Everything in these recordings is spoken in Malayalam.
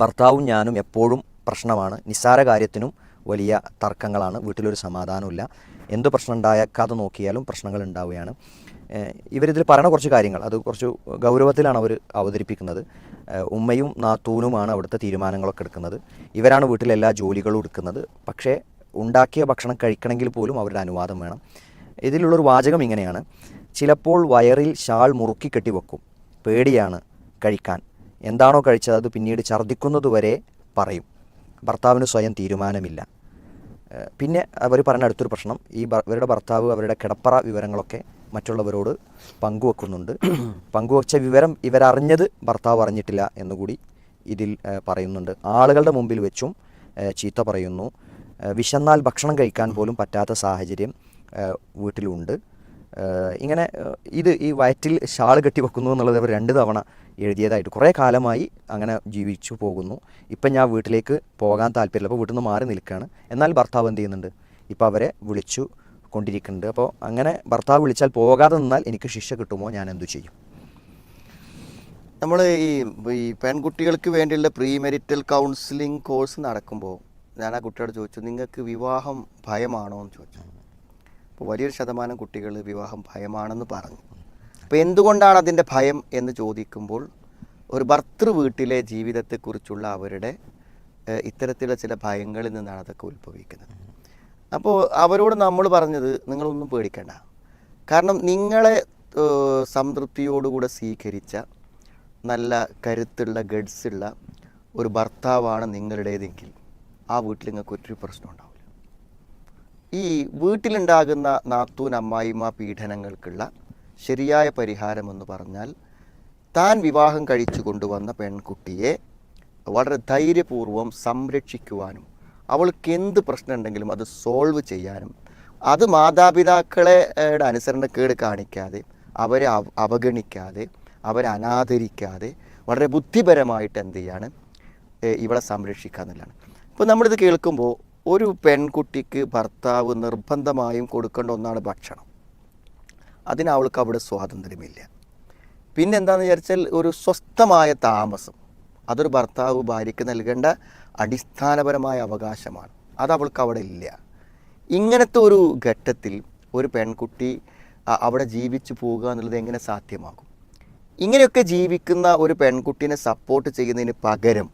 ഭർത്താവും ഞാനും എപ്പോഴും പ്രശ്നമാണ്. നിസ്സാര കാര്യത്തിനും വലിയ തർക്കങ്ങളാണ്. വീട്ടിലൊരു സമാധാനമില്ല എന്ത് പ്രശ്നം കഥ നോക്കിയാലും പ്രശ്നങ്ങൾ ഉണ്ടാവുകയാണ്. ഇവരിതിൽ പറയണ കുറച്ച് കാര്യങ്ങൾ. അത് കുറച്ച് ഗൗരവത്തിലാണ് അവർ അവതരിപ്പിക്കുന്നത്. ഉമ്മയും നാത്തൂനുമാണ് അവിടുത്തെ തീരുമാനങ്ങളൊക്കെ എടുക്കുന്നത്. ഇവരാണ് വീട്ടിലെ എല്ലാ ജോലികളും എടുക്കുന്നത്. പക്ഷേ ഉണ്ടാക്കിയ ഭക്ഷണം കഴിക്കണമെങ്കിൽ പോലും അവരുടെ അനുവാദം വേണം. ഇതിലുള്ളൊരു വാചകം ഇങ്ങനെയാണ്. ചിലപ്പോൾ വയറിൽ ഷാൾ മുറുക്കി കെട്ടി വെക്കും പേടിയാണ് കഴിക്കാൻ. എന്താണോ കഴിച്ചത് അത് പിന്നീട് ഛർദ്ദിക്കുന്നതുവരെ പറയും. ഭർത്താവിന് സ്വയം തീരുമാനമില്ല. പിന്നെ അവർ പറഞ്ഞ അടുത്തൊരു പ്രശ്നം. ഈ ഇവരുടെ ഭർത്താവ് അവരുടെ കിടപ്പറ വിവരങ്ങളൊക്കെ മറ്റുള്ളവരോട് പങ്കുവെക്കുന്നുണ്ട്. പങ്കുവെച്ച വിവരം ഇവരറിഞ്ഞത് ഭർത്താവ് അറിഞ്ഞിട്ടില്ല എന്നുകൂടി ഇതിൽ പറയുന്നുണ്ട്. ആളുകളുടെ മുമ്പിൽ വെച്ചും ചീത്ത പറയുന്നു. വിശന്നാൽ ഭക്ഷണം കഴിക്കാൻ പോലും പറ്റാത്ത സാഹചര്യം വീട്ടിലുണ്ട്. ഇങ്ങനെ ഇത് ഈ വയറ്റിൽ ഷാൾ കെട്ടി വെക്കുന്നു എന്നുള്ളത് അവർ രണ്ട് തവണ എഴുതിയതായിട്ട്. കുറേ കാലമായി അങ്ങനെ ജീവിച്ചു പോകുന്നു. ഇപ്പം ഞാൻ വീട്ടിലേക്ക് പോകാൻ താല്പര്യമില്ല. അപ്പോൾ വീട്ടിൽ നിന്ന് മാറി നിൽക്കുകയാണ്. എന്നാൽ ഭർത്താവ് എന്ത് ചെയ്യുന്നുണ്ട്? ഇപ്പോൾ അവരെ വിളിച്ചു കൊണ്ടിരിക്കുന്നുണ്ട്. അപ്പോൾ അങ്ങനെ ഭർത്താവ് വിളിച്ചാൽ പോകാതെ നിന്നാൽ എനിക്ക് ശിക്ഷ കിട്ടുമോ? ഞാൻ എന്തു ചെയ്യും? നമ്മൾ ഈ ഈ പെൺകുട്ടികൾക്ക് വേണ്ടിയുള്ള പ്രീ മെരിറ്റൽ കൗൺസിലിംഗ് കോഴ്സ് നടക്കുമ്പോൾ ഞാൻ ആ കുട്ടിയോട് ചോദിച്ചു നിങ്ങൾക്ക് വിവാഹം ഭയമാണോ? എന്ന് ചോദിച്ചു. അപ്പോൾ വലിയൊരു ശതമാനം കുട്ടികൾ വിവാഹം ഭയമാണെന്ന് പറഞ്ഞു. അപ്പോൾ എന്തുകൊണ്ടാണ് അതിന്റെ ഭയം എന്ന് ചോദിക്കുമ്പോൾ ഒരു ഭർത്തൃ വീട്ടിലെ ജീവിതത്തെക്കുറിച്ചുള്ള അവരുടെ ഇത്തരത്തിലുള്ള ചില ഭയങ്ങളിൽ നിന്നാണ് അതൊക്കെ ഉത്ഭവിക്കുന്നത്. അപ്പോൾ അവരോട് നമ്മൾ പറഞ്ഞത് നിങ്ങളൊന്നും പേടിക്കണ്ട. കാരണം നിങ്ങളെ സംതൃപ്തിയോടുകൂടെ സ്വീകരിച്ച നല്ല കരുത്തുള്ള ഗഡ്സുള്ള ഒരു ഭർത്താവാണ് നിങ്ങളുടേതെങ്കിൽ ആ വീട്ടിൽ നിങ്ങൾക്ക് ഒത്തിരി പ്രശ്നം ഉണ്ടാവില്ല ഈ വീട്ടിലുണ്ടാകുന്ന നാത്തൂൻ അമ്മായിമ്മ പീഡനങ്ങൾക്കുള്ള ശരിയായ പരിഹാരമെന്ന് പറഞ്ഞാൽ താൻ വിവാഹം കഴിച്ചു കൊണ്ടുവന്ന പെൺകുട്ടിയെ വളരെ ധൈര്യപൂർവം സംരക്ഷിക്കുവാനും അവൾക്ക് എന്ത് പ്രശ്നം ഉണ്ടെങ്കിലും അത് സോൾവ് ചെയ്യാനും അത് മാതാപിതാക്കളെ അനുസരണ അനുസരണക്കേട് കാണിക്കാതെ അവരെ അവഗണിക്കാതെ അവരെ അനാദരിക്കാതെ വളരെ ബുദ്ധിപരമായിട്ട് എന്ത് ചെയ്യാണ് ഇവളെ സംരക്ഷിക്കുക എന്നുള്ളതാണ് ഇപ്പോൾ നമ്മളിത് കേൾക്കുമ്പോൾ ഒരു പെൺകുട്ടിക്ക് ഭർത്താവ് നിർബന്ധമായും കൊടുക്കേണ്ട ഒന്നാണ് ഭക്ഷണം. അതിനവൾക്ക് അവിടെ സ്വാതന്ത്ര്യമില്ല. പിന്നെ എന്താണെന്ന് വിചാരിച്ചാൽ ഒരു സ്വസ്ഥമായ താമസം. അതൊരു ഭർത്താവ് ഭാര്യയ്ക്ക് നൽകേണ്ട അടിസ്ഥാനപരമായ അവകാശമാണ്. അത് അവൾക്ക് അവിടെ ഇല്ല. ഇങ്ങനത്തെ ഒരു ഘട്ടത്തിൽ ഒരു പെൺകുട്ടി അവിടെ ജീവിച്ചു പോവുക എന്നുള്ളത് എങ്ങനെ സാധ്യമാകും? ഇങ്ങനെയൊക്കെ ജീവിക്കുന്ന ഒരു പെൺകുട്ടിനെ സപ്പോർട്ട് ചെയ്യുന്നതിന് പകരം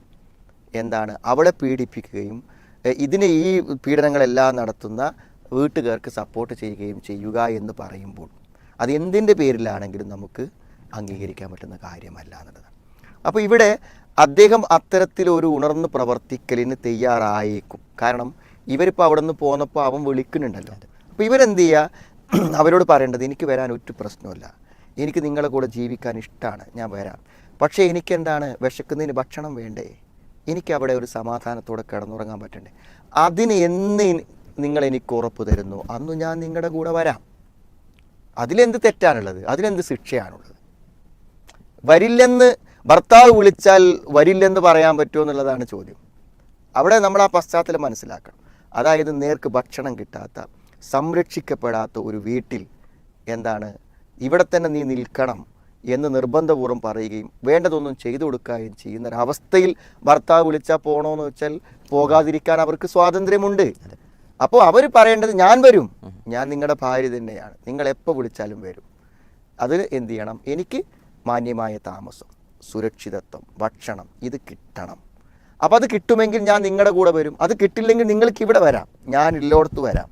എന്താണ്? അവളെ പീഡിപ്പിക്കുകയും ഇതിന് ഈ പീഡനങ്ങളെല്ലാം നടത്തുന്ന വീട്ടുകാർക്ക് സപ്പോർട്ട് ചെയ്യുകയും ചെയ്യുക എന്ന് പറയുമ്പോൾ അത് എന്തിന്റെ പേരിലാണെങ്കിലും നമുക്ക് അംഗീകരിക്കാൻ പറ്റുന്ന കാര്യമല്ല എന്നുള്ളതാണ് അപ്പോൾ ഇവിടെ അദ്ദേഹം അത്തരത്തിലൊരു ഉണർന്ന് പ്രവർത്തിക്കലിന് തയ്യാറായേക്കും. കാരണം ഇവരിപ്പോൾ അവിടെ നിന്ന് പോന്നപ്പോൾ അവൻ വിളിക്കുന്നുണ്ടല്ലോ. അപ്പോൾ ഇവരെന്ത് ചെയ്യുക? അവരോട് പറയേണ്ടത് എനിക്ക് വരാൻ ഒറ്റ പ്രശ്നമില്ല എനിക്ക് നിങ്ങളെ കൂടെ ജീവിക്കാൻ ഇഷ്ടമാണ് ഞാൻ വരാം. പക്ഷേ എനിക്കെന്താണ്? വിശക്കുന്നതിന് ഭക്ഷണം വേണ്ടേ? എനിക്ക് അവിടെ ഒരു സമാധാനത്തോടെ കിടന്നുറങ്ങാൻ പറ്റണ്ടേ? അതിന് എന്ന് നിങ്ങൾ എനിക്ക് ഉറപ്പ് തരുന്നു? അന്ന് ഞാൻ നിങ്ങളുടെ കൂടെ വരാം. അതിലെന്ത് തെറ്റാണുള്ളത്? അതിലെന്ത് ശിക്ഷയാണുള്ളത്? വരില്ലെന്ന് ഭർത്താവ് വിളിച്ചാൽ വരില്ലെന്ന് പറയാൻ പറ്റുമോ എന്നുള്ളതാണ് ചോദ്യം. അവിടെ നമ്മൾ ആ പശ്ചാത്തലം മനസ്സിലാക്കണം. അതായത് നേർക്ക് ഭക്ഷണം കിട്ടാത്ത സംരക്ഷിക്കപ്പെടാത്ത ഒരു വീട്ടിൽ എന്താണ്? ഇവിടെ തന്നെ നീ നിൽക്കണം. എന്ന് നിർബന്ധപൂർവം പറയുകയും വേണ്ടതൊന്നും ചെയ്തു കൊടുക്കുകയും ചെയ്യുന്ന ഒരവസ്ഥയിൽ ഭർത്താവ് വിളിച്ചാൽ പോകണമെന്ന് വെച്ചാൽ പോകാതിരിക്കാൻ അവർക്ക് സ്വാതന്ത്ര്യമുണ്ട്. അപ്പോൾ അവർ പറയേണ്ടത് ഞാൻ വരും. ഞാൻ നിങ്ങളുടെ ഭാര്യ തന്നെയാണ്. നിങ്ങൾ എപ്പോൾ വിളിച്ചാലും വരും. അതിന് എന്ത് ചെയ്യണം? എനിക്ക് മാന്യമായ താമസം സുരക്ഷിതത്വം ഭക്ഷണം ഇത് കിട്ടണം. അപ്പോൾ അത് കിട്ടുമെങ്കിൽ ഞാൻ നിങ്ങളുടെ കൂടെ വരും. അത് കിട്ടില്ലെങ്കിൽ നിങ്ങൾക്ക് ഇവിടെ വരാം. ഞാൻ ഇല്ലോടത്ത് വരാം.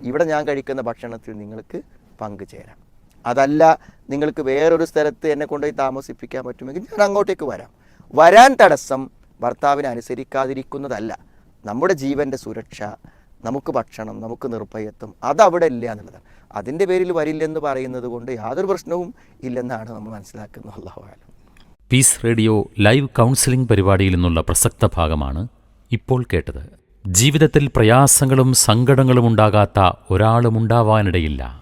ഇവിടെ ഞാൻ കഴിക്കുന്ന ഭക്ഷണത്തിൽ നിങ്ങൾക്ക് പങ്കുചേരാം അതല്ല നിങ്ങൾക്ക് വേറൊരു സ്ഥലത്ത് എന്നെ കൊണ്ടുപോയി താമസിപ്പിക്കാൻ പറ്റുമെങ്കിൽ ഞാൻ അങ്ങോട്ടേക്ക് വരാം. വരാൻ തടസ്സം ഭർത്താവിനെ അനുസരിക്കാതിരിക്കുന്നതല്ല. നമ്മുടെ ജീവന്റെ സുരക്ഷ നമുക്ക് ഭക്ഷണം നമുക്ക് നിർഭയത്വം അതവിടെ ഇല്ല എന്നുള്ളതാണ്. അതിന്റെ പേരിൽ വരില്ലെന്ന് പറയുന്നത് കൊണ്ട് യാതൊരു പ്രശ്നവും ഇല്ലെന്നാണ് നമ്മൾ മനസ്സിലാക്കുന്നത്. അള്ളാഹുവാലും പീസ് റേഡിയോ ലൈവ് കൗൺസിലിംഗ് പരിപാടിയിൽ നിന്നുള്ള പ്രസക്ത ഭാഗമാണ് ഇപ്പോൾ കേട്ടത്. ജീവിതത്തിൽ പ്രയാസങ്ങളും സങ്കടങ്ങളും ഉണ്ടാകാത്ത ഒരാളുമുണ്ടാവാനിടയില്ല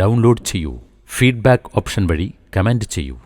ഡൗൺലോഡ് ചെയ്യൂ. ഫീഡ്ബാക്ക് ഓപ്ഷൻ വഴി കമന്റ് ചെയ്യൂ.